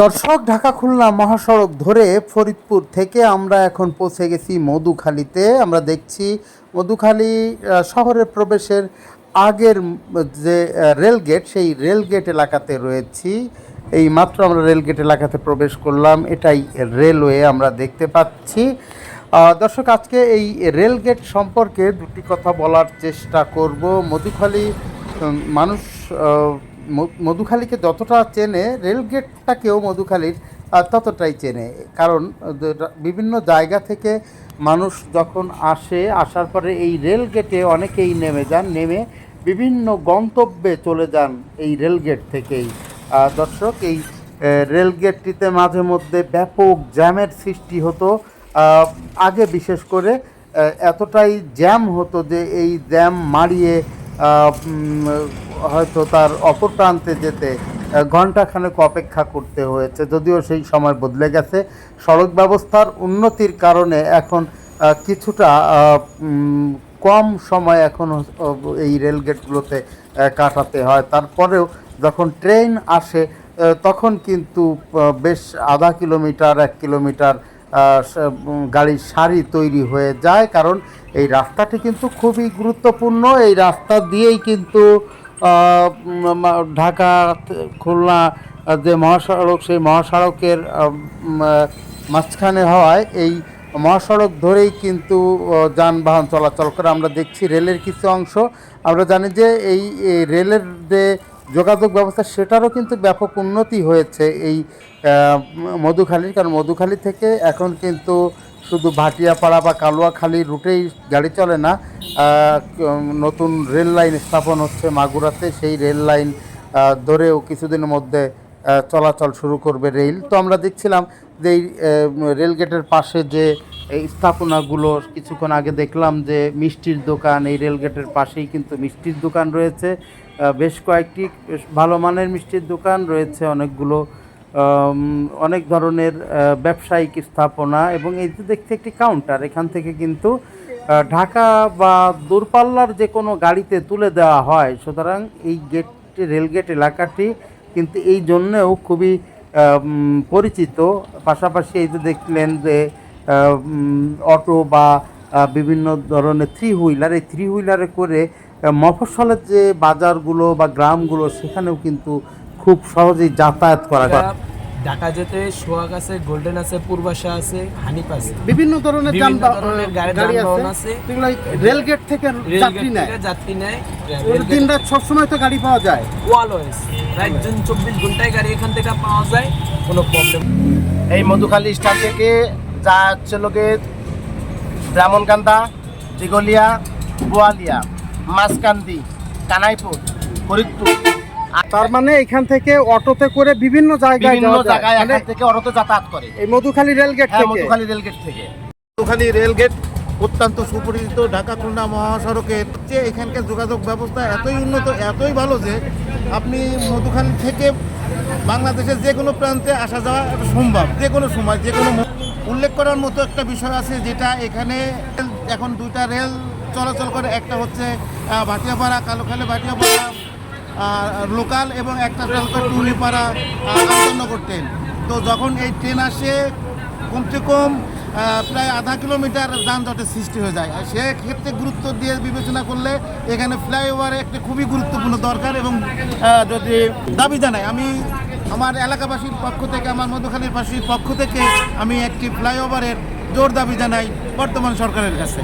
দর্শক ঢাকা খুলনা মহাসড়ক ধরে ফরিদপুর থেকে আমরা এখন পৌঁছে গেছি মধুখালীতে। আমরা দেখছি মধুখালী শহরের প্রবেশের আগের যে আহ, রেল গেট সেই রেল গেট এলাকাতে রয়েছি। এই মাত্র আমরা রেল গেট এলাকাতে প্রবেশ করলাম। এটাই রেলওয়ে আমরা দেখতে পাচ্ছি। দর্শক আজকে এই রেল গেট সম্পর্কে দুটি কথা বলার চেষ্টা করব। মধুখালী মানুষ মধুখালীকে যতটা চেনে, রেলগেটটাকেও মধুখালীর ততটাই চেনে। কারণ বিভিন্ন জায়গা থেকে মানুষ যখন আসে, আসার পরে এই রেলগেটে অনেকেই নেমে যান, নেমে বিভিন্ন গন্তব্যে চলে যান এই রেলগেট থেকেই। দর্শক, এই রেলগেটটিতে মাঝে মধ্যে ব্যাপক জ্যামের সৃষ্টি হতো। আগে বিশেষ করে এতটাই জ্যাম হতো যে এই জ্যাম মারিয়ে হয়তো তার অপর প্রান্তে যেতে ঘণ্টাখানেক অপেক্ষা করতে হয়েছে, যদিও সেই সময় বদলে গেছে। সড়ক ব্যবস্থার উন্নতির কারণে এখন কিছুটা কম সময় এখন এই রেলগেটগুলোতে কাটাতে হয়। তারপরেও যখন ট্রেন আসে তখন কিন্তু বেশ আধা কিলোমিটার, এক কিলোমিটার গাড়ির সারি তৈরি হয়ে যায়। কারণ এই রাস্তাটি কিন্তু খুবই গুরুত্বপূর্ণ। এই রাস্তা দিয়েই কিন্তু ঢাকা, খুলনা যে মহাসড়ক, সেই মহাসড়কের মাঝখানে হওয়ায় এই মহাসড়ক ধরেই কিন্তু যানবাহন চলাচল করে। আমরা দেখছি রেলের কিছু অংশ। আমরা জানি যে এই রেলের যে যোগাযোগ ব্যবস্থা, সেটারও কিন্তু ব্যাপক উন্নতি হয়েছে এই মধুখালীর। কারণ মধুখালী থেকে এখন কিন্তু শুধু ভাটিয়াপাড়া বা কালুয়াখালী রুটেই গাড়ি চলে না নতুন রেল লাইন স্থাপন হচ্ছে মাগুরাতে। সেই রেল লাইন ধরেও কিছুদিনের মধ্যে চলাচল শুরু করবে রেল। তো আমরা দেখছিলাম যে এই রেল গেটের পাশে যে এই স্থাপনাগুলো কিছুক্ষণ আগে দেখলাম যে মিষ্টির দোকান এই রেলগেটের পাশেই কিন্তু মিষ্টির দোকান রয়েছে। বেশ কয়েকটি ভালো মানের মিষ্টির দোকান রয়েছে অনেকগুলো। অনেক ধরনের ব্যবসায়িক স্থাপনা এবং এই যে দেখতে একটি কাউন্টার, এখান থেকে কিন্তু ঢাকা বা দূরপাল্লার যে কোনো গাড়িতে তুলে দেওয়া হয়। সুতরাং এই গেট রেলগেট এলাকাটি কিন্তু এই জন্যেও খুবই পরিচিত। পাশাপাশি এই যে দেখলেন যে অটো বা বিভিন্ন ধরনের থ্রি হুইলার এই থ্রি হুইলারে করে আহ, মফস্বলের যে বাজারগুলো বা গ্রামগুলো সেখানেও কিন্তু খুব সহজেই যাতায়াত করা যায়। ঢাকা যেতে সোহাগ আছে গোল্ডেন আছে পূর্বাশা আছে হানিফ আছে। বিভিন্ন ধরনের গাড়ি- আছে। এগুলো রেলগেট থেকে যাত্রী নেয়। যাত্রী নেয়। দিন রাত সবসময় তো গাড়ি পাওয়া যায়। ওয়ালওয়েজ রাত দিন চব্বিশ ঘন্টায় গাড়ি এখান থেকে পাওয়া যায় কোনো প্রবলেম এই মধুখালী স্টার থেকে যা হচ্ছে লোকে ব্রাহ্মণকান্দা দিগলিয়া বোয়ালিয়া মাঝকান্দি কানাইপুর ফরিদপুর। তার মানে এখান থেকে অটোতে করে বিভিন্ন জায়গায় বিভিন্ন জায়গায় মানে এখান থেকে অটোতে যাতায়াত করে। এই মধুখালী রেলগেট হ্যাঁ থেকে? মধুখালী রেলগেট থেকে। মধুখালী রেলগেট অত্যন্ত সুপরিচিত ঢাকা খুলনা মহাসড়কের যে এখানকার যোগাযোগ ব্যবস্থা এতই উন্নত এতই ভালো যে আপনি মধুখালী থেকে বাংলাদেশের যে কোনো প্রান্তে আসা যাওয়া সম্ভব। যে কোনো সময় যে কোনো উল্লেখ করার মতো একটা বিষয় আছে যেটা এখানে এখন দুইটা রেল চলাচল করে। একটা হচ্ছে ভাটিয়াপাড়া, কালোখালী ভাটিয়াপাড়া লোকাল এবং একটা রেল হচ্ছে টুলিপাড়া আন্তনগর ট্রেন। তো যখন এই ট্রেন আসে, কমসে কম প্রায় আধা কিলোমিটার যানজটের সৃষ্টি হয়ে যায়। সেক্ষেত্রে গুরুত্ব দিয়ে বিবেচনা করলে এখানে ফ্লাইওভার একটি খুবই গুরুত্বপূর্ণ দরকার এবং যদি দাবি জানাই, আমি আমার এলাকাবাসীর পক্ষ থেকে, আমার মধুখালীর বাসীর পক্ষ থেকে আমি একটি ফ্লাইওভারের জোর দাবি জানাই বর্তমান সরকারের কাছে।